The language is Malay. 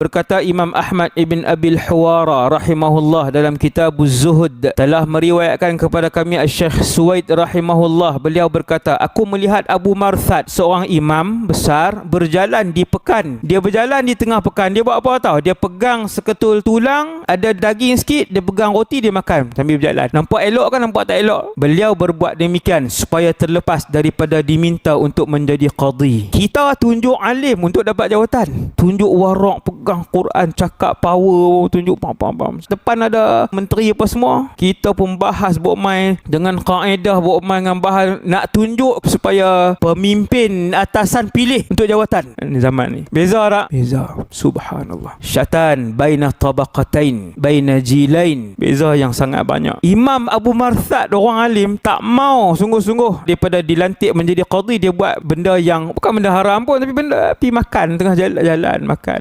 Berkata Imam Ahmad ibn Abil Huwara rahimahullah dalam kitab Zuhud telah meriwayatkan kepada kami Syekh Suwaid rahimahullah. Beliau berkata aku melihat Abu Marthad seorang imam besar berjalan di pekan. Dia berjalan di tengah pekan. Dia buat apa tahu dia pegang seketul tulang ada daging sikit dia pegang roti dia makan sambil berjalan. Nampak elok kan? Nampak tak elok? Beliau berbuat demikian supaya terlepas daripada diminta untuk menjadi qadi kita tunjuk alim untuk dapat jawatan. Tunjuk warak pegang pegang Quran cakap power tunjuk pam pam pam depan ada menteri apa semua kita pun bahas buat main dengan kaedah buat main dengan bahan nak tunjuk supaya pemimpin atasan pilih untuk jawatan. Ni zaman ni. Beza tak? Beza. Subhanallah. Syatan baina tabaqatain baina jilain. Beza yang sangat banyak. Imam Abu Marthad orang alim tak mau sungguh-sungguh daripada dilantik menjadi qadi dia buat benda yang bukan benda haram pun tapi benda pi makan tengah jalan, jalan makan